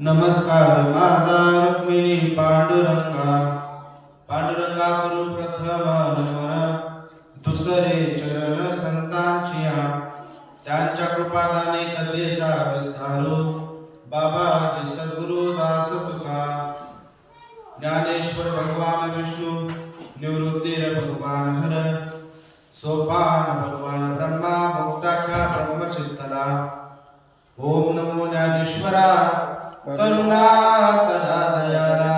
नमस्कार माझा रुक्मिणी पांडुरंगा. पांडुरंगा गुरु प्रथम नमन दुसरे चरण संतांची त्यांच्या कृपादाने कथेचा विस्तारू बाबाजी सद्गुरु दास तुका ज्ञानेश्वर भगवान विष्णू निवृत्तीर भगवान हर. सोपान भगवान ब्रह्मा मुक्ताका ब्रह्मचित्तला ओम नमो ज्ञानेश्वरा करुणा करा दयाला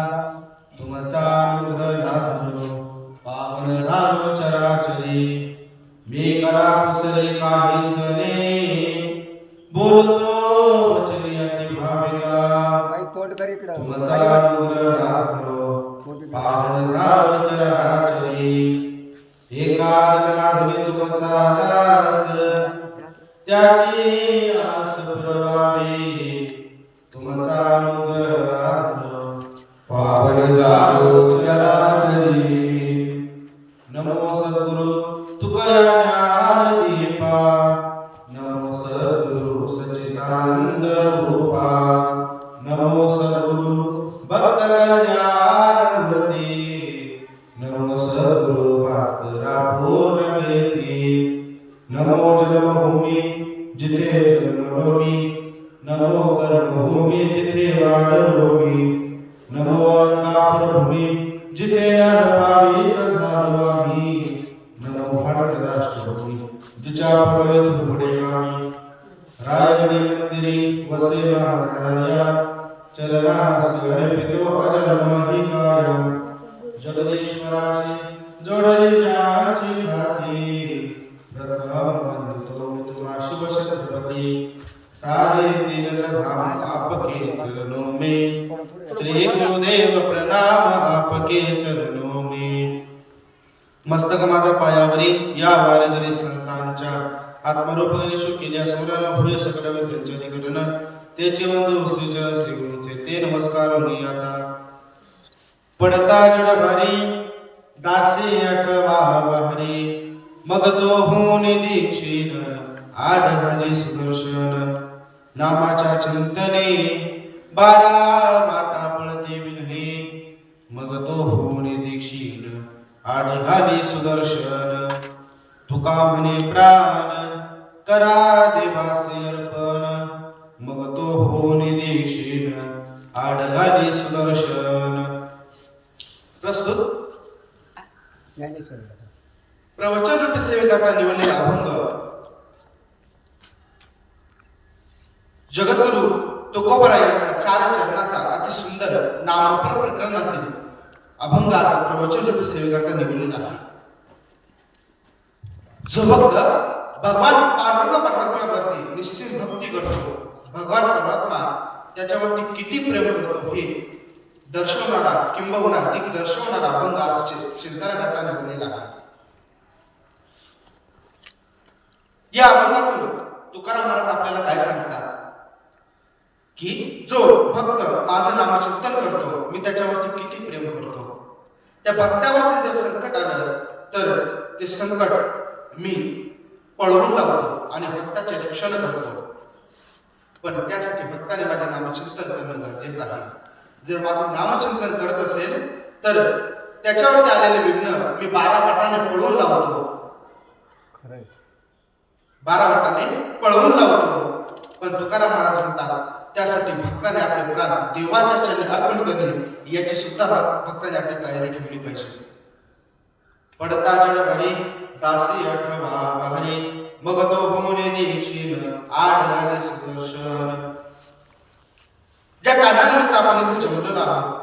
तुमचा अनुग्रह लाभलो पावन झालो चराचरी मी करा कुसले काही जणे बोलतो वचनी भाविका इकडं. तुमचा अनुग्रह त्याची आस पुरवावी तुमचा अनुग्रह लाभलो पावन झालो जराजरी नमो सद्गुरु तुकया ज्ञान नमो सद्गुरु सच्चिदानंद रूपा जन्मभूमी जिथे नमो कर्मभूमी जिथे नमस्कार मी आता पडता जडभारी दासी अटवा हरी. मग तो होऊन दीक्षिण आढळले सुदर्शन. नामाच्या चिंतने बारा माता पळते विघ्ने मग तो होऊन दीक्षिण आढळाली सुदर्शन. तुका म्हणे प्राण करा देवासी आढळाली सुदर्शन प्रस्तुत. प्रवचन रूप सेवकाचा निवडलेला अभंग. जगद्गुरु तुकोबराय चार चरणाचा अति सुंदर नामफल प्रकरणातील अभंगाचा प्रवचन रूप सेवकाचा निवडलेला आहे. जो भक्त भगवान पार्वती पर्वतावरती निश्चित भक्ती करतो भगवान त्याच्यावरती किती प्रेम करतो हे दर्शवणारा किंबहुना एक दर्शवणारा अभंग आज चिंतन करताना बनलेला आहे. या अभंगातून तुकाराम महाराज आपल्याला काय सांगतात? की जो भक्त माझं नामचिंतन करतो मी त्याच्यावरती किती प्रेम करतो. त्या भक्तावरचे जर संकट आलं तर ते संकट मी पळवून लावतो आणि भक्ताचे रक्षण करतो. पण त्यासाठी भक्ताने माझे नामचिंतन करणं गरजेचं आहे. जर माझं नामचिंतन करत असेल तर त्याच्यावरती आलेले विघ्न मी बारा वाटाने पळवून लावतो. बारा वाटाने पळवून लावतो. पण तुकाराम महाराज म्हणतात त्यासाठी भक्ताने आपले प्राण देवाच्या चरणी अर्पण करणे याची सुद्धा भक्ताने आपली तयारी ठेवली पाहिजे. पडता जड भरी दासी आठवा बहरी मग तो होणे देशील आठ झाले सुदर्शन ज्या कारणानिमित्त आपण इथे जमलेलो आहोत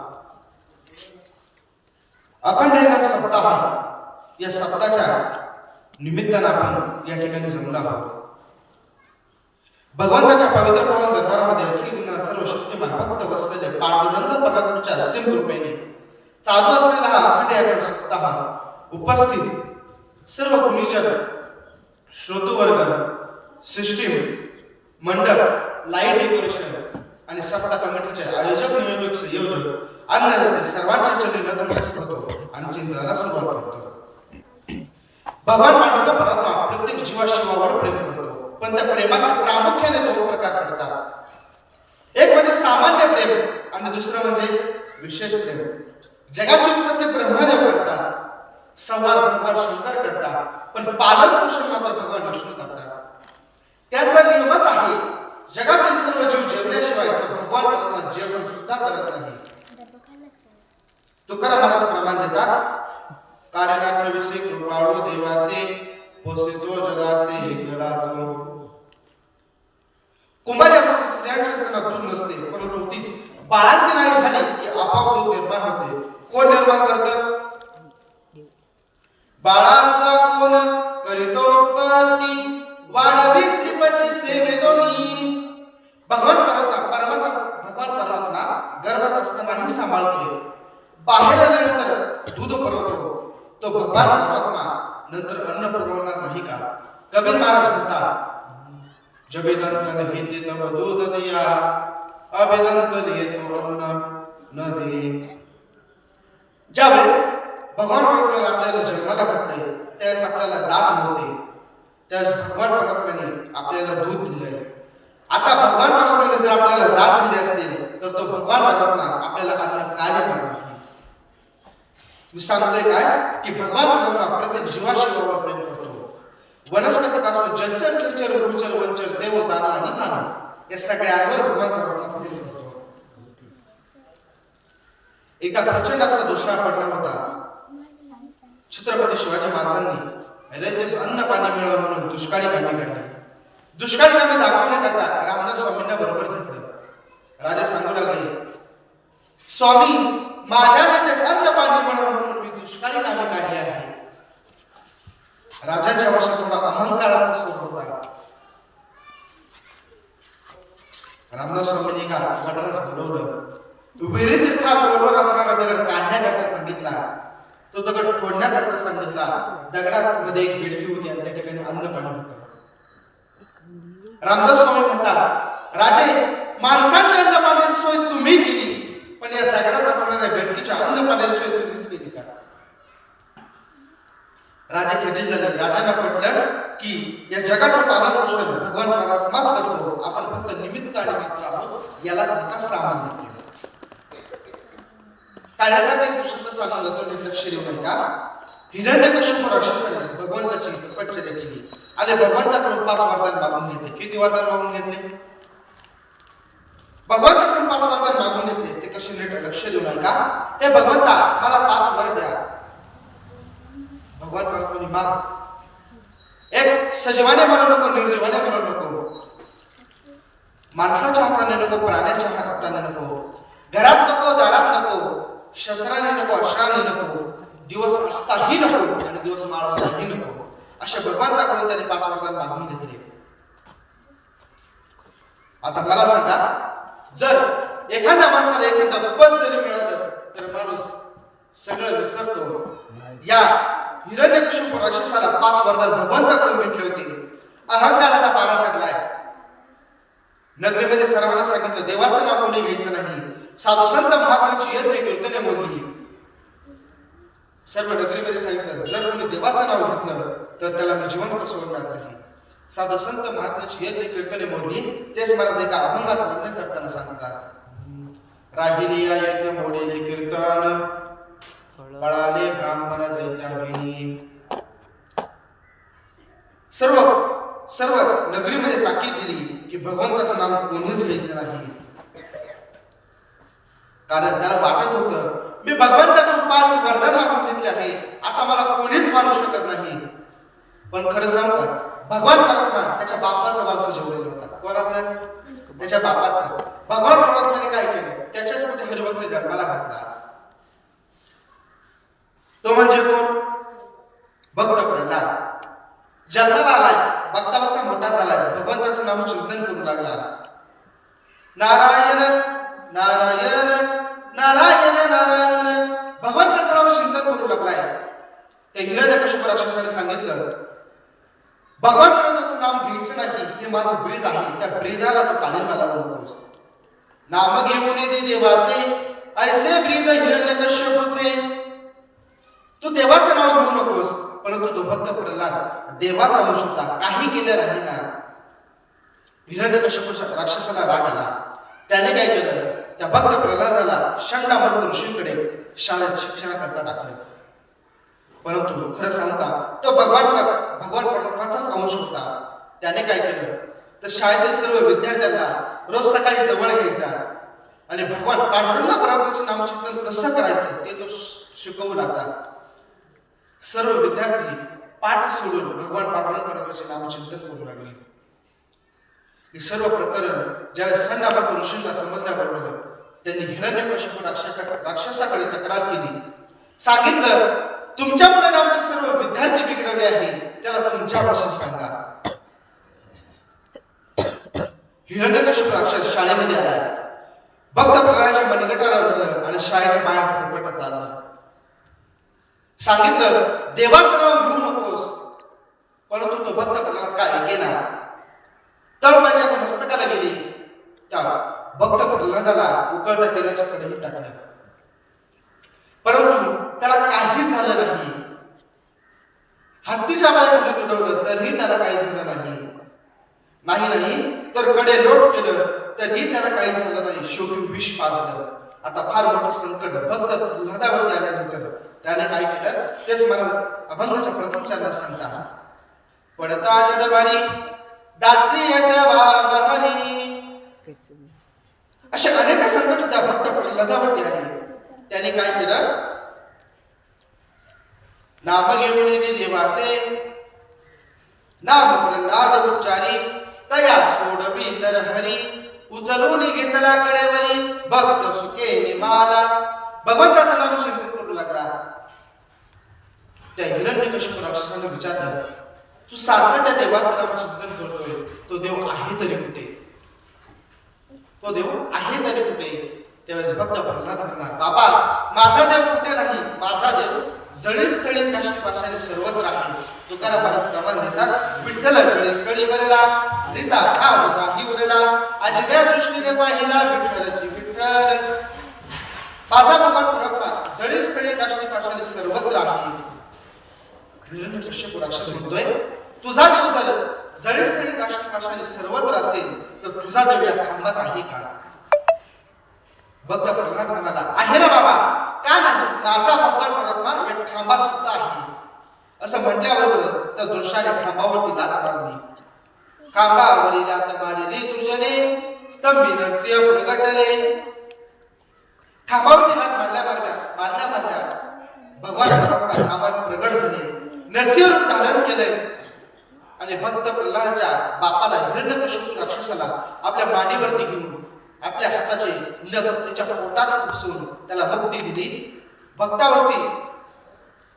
अखंड नाम सप्ताह या सप्ताच्या निमित्तानं आपण या ठिकाणी जमलो आहोत. भगवंताच्या पवित्र प्रमाण ग्रंथामध्ये अखिल सर्व शक्तिमान भक्त बसलेले पांडुरंग परमात्म्याच्या असीम कृपेने चालू असलेला अखंड यागण सप्ताह उपस्थित सर्व कुणीजन श्रोतुवर्ग सिस्टीम मंडळ लाइट डेकोरेशन आणि सप्ताह कमिटीचे आयोजक नियोजक संयोजक अन्नदाते सर्वांच्या चरणी होतो आणि चिंतनाला सुरुवात करतो. भगवान पांडुरंग परमात्मा प्रत्येक जीवाशिवावर प्रेम करतो. पण त्या प्रेमाचे प्रामुख्याने दोन प्रकार करतात एक म्हणजे सामान्य प्रेम आणि दुसरं म्हणजे विशेष प्रेम. जगाची उत्पत्ती ब्रह्मदेव करतात. संवाद भगवान शंकर करतात. पण पालन पोषण मात्र भगवान विष्णू करतात. त्याचा नियमच आहे जगातील सर्व जीव जेवल्याशिवाय तो भगवान परमात्मा जेवण सुद्धा करत नाही. तुकाराम महाराज प्रमाण देतात कारणार्थविषयी कृपाळू देवासे पोसितो जगासे कुमारी स्त्रियांच्या स्तनातून नसते परंतु ती बाळांती नाही झाली की निर्माण होते. कोण निर्माण करत? बाळा भगवान परमात्मा नंतर अन्न पुरवणार कबीर महाराज म्हणतात जबिदंत घेते तव दूध दिया अभिदंत देतो अन्न न दे ज्यावेळेस भगवान परमात्मा आपल्याला जन्माला घातले त्यावेळेस आपल्याला दात नव्हते त्यावेळेस भगवान परमात्म्याने आपल्याला दूध दिलंय। आता भगवान परमात्म्याने जर आपल्याला दात दिले असतील तर तो भगवान परमात्मा आपल्याला अन्न कार्य करणार. नाही. काय? की भगवान परमात्मा प्रत्येक जीवाशिवावर प्रेम करतो. वनस्पतीपासून जलचर जलचर भूचर वंचर देव दाना आणि प्राणी या सगळ्यांवर भगवान परमात्मा प्रेम करतो. एकदा प्रचंड असा दुष्काळ पडला होता. छत्रपती शिवाजी महाराजांनी रयतेस अन्न पाणी मिळावं म्हणून दुष्काळी कामे काढली दुष्काळी त्यांना दाखवण्याकरता रामदास स्वामींना बरोबर घेतलं. राजा सांगू लागले स्वामी माझ्या रयतेस अन्न पाणी मिळावं म्हणून मी दुष्काळी कामे काढली आहे राजाच्या भाषेत थोडा अहंकाराचा स्वरूप आला रामदास स्वामींनी का वडालाच विहिरीत बरोबर असणारा दगड काढण्याकरता सांगितला. तो दगड फोडण्याकरता सांगितला. दगडात एक बेडकी होती आणि त्या ठिकाणी अन्न पाणी रामदास स्वामी म्हणतात राजे माणसांच्या अन्न सोय तुम्ही केली पण या दगडात असणाऱ्या बेडकीच्या अन्न पाण्याची सोय तुम्हीच केली का राजा कधी म्हणजे झाले राजाला पटलं की या जगाचं पालन पोषण भगवान परमात्माच करतो. आपण फक्त निमित्त आणि मित्र आहोत याला आता सामान्य केलं. काळाचा एक शब्द सांगला जातो निर्लक्ष म्हणजे देऊ नका हिरण्यकश्यप राक्षसाने भगवंताची तपश्चर्या केली. आणि भगवंताकडून पाच वरदान मागून घेतले. किती वरदान मागून घेतले? भगवंताकडून पाच वरदान मागून घेतले. ते कसे नीट लक्ष देऊ नका. हे भगवंता मला पाच वर द्या. भगवान परमात्मा माग एक सजवाने म्हणू नको निर्जवाने म्हणू नको माणसाच्या हाताने नको प्राण्याच्या हाताने नको घरात नको दारात नको शस्त्राने नको अशाने नको दिवस असताही नको आणि दिवस माळवताही नको. अशा भगवंताकडून त्याने पाच वर्गात मागून घेतले. आता मला सांगा जर एखाद्या माणसाला एखादा पद जरी मिळालं तर माणूस सगळं विसरतो. या हिरण्यकश्यप राक्षसाला पाच वर्धात भगवंत करून भेटले होते. अहंकाराचा पारा चढलाय नगरीमध्ये सर्वांना सांगितलं देवाचं नाव कोणी घ्यायचं नाही. साधू संत महात्माची यज्ञ कीर्तने मोडली सर्व नगरीमध्ये सांगितलं जर कोणी देवाचं नाव घेतलं तर त्याला मी जीवन सोडणार नाही साधू संत महात्माची यज्ञ कीर्तने मोडली तेच मला एका अभंगात वर्णन करताना सांगतात. राहिली या यज्ञ मोडीने कीर्तन. पळाले ब्राह्मण दैत्याविनी सर्व सर्व नगरीमध्ये ताकीद दिली की भगवंताचं नाव कोणीच घ्यायचं नाही. कारण त्याला वाटत होत मी भगवंताकडून पाच वरदान मागून घेतले आहे आता मला कोणीच मानू शकत नाही. पण खरं सांगू भगवान परमात्मा त्याच्या बापाचा वारसा जेवलेला होता कोणाचा? त्याच्या बापाचा. भगवान परमात्माने काय केलं? त्याच्याच कुठे हरिभक्त जन्माला घातला? तो म्हणजे कोण? भक्त प्रल्हाद. जन्माला आलाय बघता बघता मोठा झालाय. भगवंताचं नाम चिंतन करू लागला. नारायण नारायण नारायण नारायण. भगवंताचं नाव चिंतन करू लागलाय. ते हिरण्यकश्यप राक्षसाने सांगितलं. भगवान परमात्म्याचं नाम घ्यायचं नाही हे माझं ब्रीद आहे. त्या ब्रीदाला तो पाणी मला नकोस नाम घेऊन येते देवाचे. ऐसे ब्रीद हिरण्यकश्यपचे. तू देवाचं नाव घेऊ नकोस परंतु तो भक्त प्रल्हाद देवाचा वंश होता काही केलं नाही ना. हिरण्यकश्यप राक्षसाला राग आला. त्याने काय केलं? त्या भक्त प्रल्हादाला शंडामर्ग ऋषीकडे शाळेत शिक्षणाकरता टाकलं. परंतु खरं सांगता तो भगवान भगवान परमात्माचाच अंश होता. त्याने काय केलं? तर शाळेतील सर्व विद्यार्थ्यांना रोज सकाळी जवळ घ्यायचा आणि भगवान पांडुरंग परमात्माचे नामचिंतन कसं करायचं ते तो शिकवू लागला. सर्व विद्यार्थी पाठ सोडून भगवान पांडुरंग नामचिंतन करू लागले. हे सर्व प्रकरण ज्यावेळेस संडाबाबा ऋषींना समजण्याबरोबर त्यांनी हिरण्यकशिपू राक्षसा राक्षसाकडे तक्रार केली. सांगितलं तुमच्यामुळे आमचे सर्व विद्यार्थी बिघडवले आहे. त्याला तुमच्या भाषेत सांगा. हिरण्यकशिपू राक्षस शाळेमध्ये आला. भक्त प्रकाराच्या मनगटाला धरलं आणि शाळेच्या बाहेर फुटफटत आला सांगितलं. देवाचं नाव घेऊ नकोस परंतु तो भक्त प्रल्हाद काय ऐकेना तर माझ्या मस्तकाला गेली. त्या भक्त प्रल्हादाला उकळत्या तेलाच्या कडेने टाकले परंतु त्याला काही झालं नाही. हत्तीच्या बाहेर उडवलं तरीही त्याला काही झालं नाही. नाही नाही तर कडे लोट केलं तरीही त्याला काही झालं नाही. शेवटी विष पाजलं. आता फार मोठं संकट भक्त प्रल्हादावरती आल्यानंतर त्याने काय केलं? तेच मला अभंगाच्या प्रथम चरणात सांगता. पडता जडबारी दासी अटवा असे अनेक संकट त्या भक्त प्रल्हादावरती आहे. त्याने काय केलं? नाम घेऊन देवाचे. नाम प्रल्हाद उच्चारी तया सोडवी नरहरी. उचलून घेतला कडेवरी भक्त सुखे निमाला. भगवंताचं नाम चिंतित करू लागला. त्या हिरण्यकशिपू राक्षसाने विचारलं तू सारखं त्या देवाचं नाम चिंतन करतोय. तो देव आहे तरी कुठे? तो देव आहे तरी कुठे? त्यावेळेस भक्त भरणार म्हणला बाबा माझा देव कुठे नाही? माझा देव जळीस्थळी स्थळी पाशाने सर्वत्र आहे तुकारामाला प्रमाण देतात विठ्ठल जळीस्थळी वरला रीता हा होता ही वरला आजव्या दृष्टीने पाहिला विठ्ठलाची विठ्ठल. पाचा भगवान प्रभा जळीस्थळी स्थळी पाशाने सर्वत्र आहे? म्हणतोय तुझा देव जर जळी स्थळी पाशाने सर्वत्र असेल तर तुझा देव या खांबात आहे का? भक्त प्रल्हाद म्हणाला आहे ना बाबा. का नाही असा भगवान परमात्मा या खांबा सुद्धा आहे. असं म्हटल्याबरोबर त्या दृश्याने खांबावरती लात मारली खांबावरील लात मारली तुझने स्तंभी नरसिंह प्रगटले. खांबावरती लात मारल्या मारल्या मारल्या मारल्या भगवान परमात्मा खांबात प्रगट झाले. नरसिंह धारण केलंय. आणि भक्त प्रल्हादच्या बापाला हिरण्यकशिपू राक्षसाला आपल्या मांडीवरती घेऊन आपल्या हाताचे लग त्याच्या पोटात घुसून त्याला मुक्ती दिली. भक्तावरती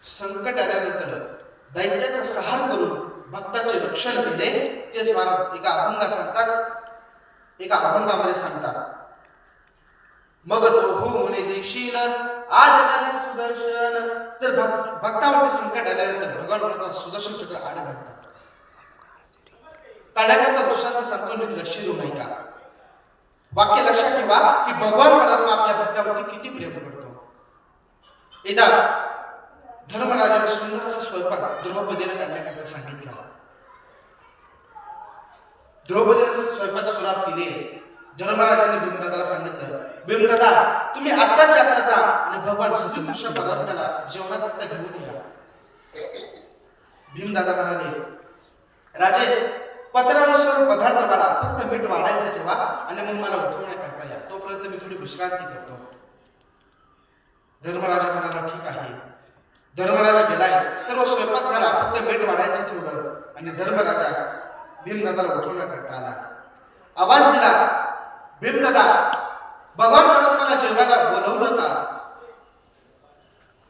संकट आल्यानंतर दैत्याचा सहार करून भक्ताचे रक्षण केले. तेच महाराज एका अभंगा सांगतात. एका अभंगामध्ये सांगतात. मग तो होऊन देशील आज झाले सुदर्शन. तर भक्तावरती संकट आल्यानंतर भगवान सुदर्शन चक्र आड घालतात काढण्याकरता दुसऱ्यांना सांगतो लक्ष देऊ नाही का? वाक्य लक्षात ठेवा की भगवान परमात्मा आपल्या भक्तावरती किती प्रेम करतो एकदा धर्मराजाने सुंदर असा स्वयंपाक द्रौपदीला करण्याकरता सांगितला द्रौपदीने स्वयंपाक सुरुवात केली. धर्मराजाने भीमदादाला सांगितलं भीमदादा तुम्ही आत्ताच्या आत्ता जा आणि भगवान श्रीकृष्ण परमात्म्याला जेवणाकरता घेऊन या. भीमदादा म्हणाले राजे पत्रानुसार पदार्थ मला फक्त मीठ वाढायचं ठेवा आणि मग मला उठवण्याकरता या. तोपर्यंत मी थोडी विश्रांती करतो धर्मराजा म्हणाला ठीक आहे. धर्मराजा गेलाय सर्व स्वयंपाक झाला. फक्त मीठ वाढायचं ठेवलं आणि धर्मराजा भीमदादाला उठवण्याकरता आला. आवाज दिला भीमदादा भगवान मला जेवायला बोलवलं का?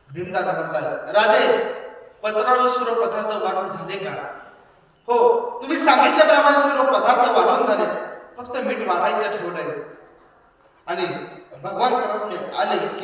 भीमदादा म्हणतात राजे पत्रानुसार पदार्थ वाढून झाले का? हो तुम्ही सांगितल्याप्रमाणे सर्व पदार्थ वाढवून झाले. फक्त मीठ मारायचं ठेवलंय. आणि भगवान आले की